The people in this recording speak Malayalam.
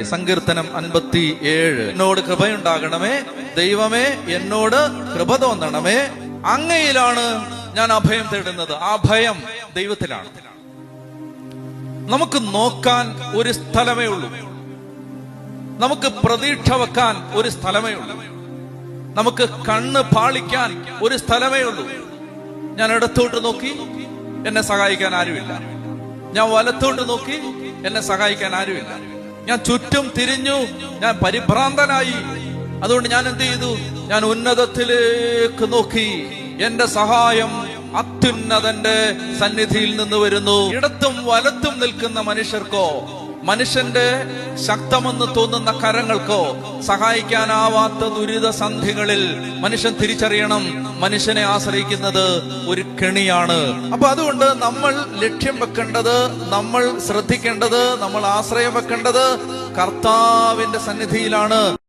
സങ്കീർത്തനം അൻപത്തി ഏഴ് എന്നോട് കൃപയുണ്ടാകണമേ ദൈവമേ എന്നോട് കൃപ തോന്നണമേ. അങ്ങയിലാണ് ഞാൻ അഭയം തേടുന്നത്. ആ ഭയം ദൈവത്തിലാണ്. നമുക്ക് നോക്കാൻ ഒരു സ്ഥലമേ ഉള്ളൂ. നമുക്ക് പ്രതീക്ഷ വെക്കാൻ ഒരു സ്ഥലമേ ഉള്ളൂ. നമുക്ക് കണ്ണ് പാളിക്കാൻ ഒരു സ്ഥലമേ ഉള്ളൂ. ഞാൻ ഇടത്തോട്ട് നോക്കി എന്നെ സഹായിക്കാൻ ആരുമില്ല. ഞാൻ വലത്തോട്ട് നോക്കി എന്നെ സഹായിക്കാൻ ആരുമില്ല. ഞാൻ ചുറ്റും തിരിഞ്ഞു. ഞാൻ പരിഭ്രാന്തനായി. അതുകൊണ്ട് ഞാൻ എന്ത് ചെയ്തു? ഞാൻ ഉന്നതത്തിലേക്ക് നോക്കി. എന്റെ സഹായം അത്യുന്നതന്റെ സന്നിധിയിൽ നിന്ന് വരുന്നു. ഇടത്തും വലത്തും നിൽക്കുന്ന മനുഷ്യർക്കോ മനുഷ്യന്റെ ശക്തമെന്ന് തോന്നുന്ന കരങ്ങൾക്കോ സഹായിക്കാനാവാത്ത ദുരിത സന്ധികളിൽ മനുഷ്യൻ തിരിച്ചറിയണം. മനുഷ്യനെ ആശ്രയിക്കുന്നത് ഒരു കെണിയാണ്. അപ്പൊ അതുകൊണ്ട് നമ്മൾ ലക്ഷ്യം വെക്കേണ്ടത് നമ്മൾ ശ്രദ്ധിക്കേണ്ടത് നമ്മൾ ആശ്രയം വെക്കേണ്ടത് കർത്താവിന്റെ സന്നിധിയിലാണ്.